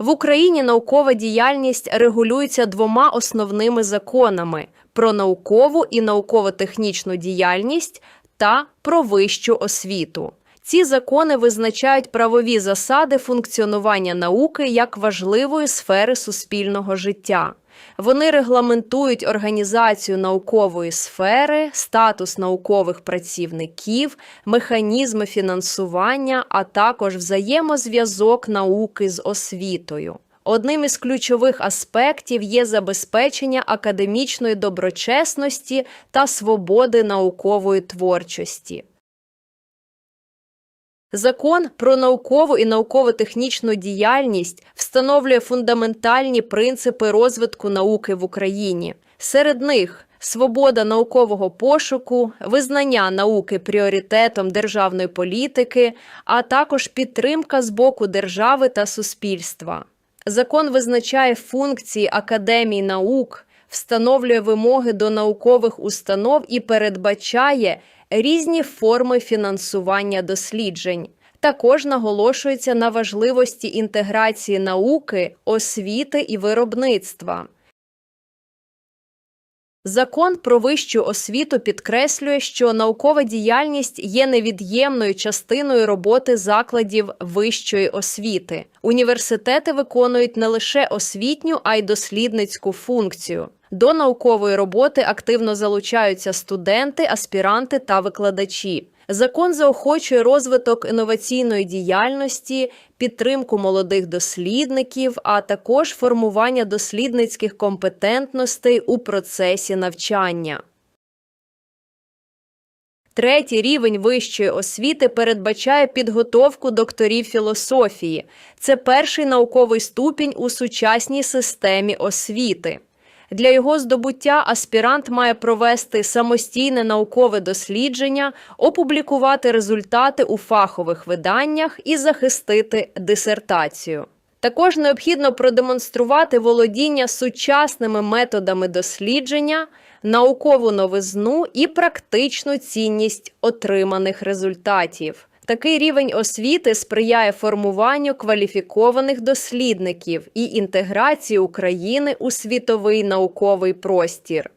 В Україні наукова діяльність регулюється двома основними законами: про наукову і науково-технічну діяльність та про вищу освіту. Ці закони визначають правові засади функціонування науки як важливої сфери суспільного життя. Вони регламентують організацію наукової сфери, статус наукових працівників, механізми фінансування, а також взаємозв'язок науки з освітою. Одним із ключових аспектів є забезпечення академічної доброчесності та свободи наукової творчості. Закон про наукову і науково-технічну діяльність встановлює фундаментальні принципи розвитку науки в Україні. Серед них свобода наукового пошуку, визнання науки пріоритетом державної політики, а також підтримка з боку держави та суспільства. Закон визначає функції академій наук, встановлює вимоги до наукових установ і передбачає різні форми фінансування досліджень. Також наголошується на важливості інтеграції науки, освіти і виробництва. Закон про вищу освіту підкреслює, що наукова діяльність є невід'ємною частиною роботи закладів вищої освіти. Університети виконують не лише освітню, а й дослідницьку функцію. До наукової роботи активно залучаються студенти, аспіранти та викладачі. Закон заохочує розвиток інноваційної діяльності, підтримку молодих дослідників, а також формування дослідницьких компетентностей у процесі навчання. Третій рівень вищої освіти передбачає підготовку докторів філософії. Це перший науковий ступінь у сучасній системі освіти. Для його здобуття аспірант має провести самостійне наукове дослідження, опублікувати результати у фахових виданнях і захистити дисертацію. Також необхідно продемонструвати володіння сучасними методами дослідження, наукову новизну і практичну цінність отриманих результатів. Такий рівень освіти сприяє формуванню кваліфікованих дослідників і інтеграції України у світовий науковий простір.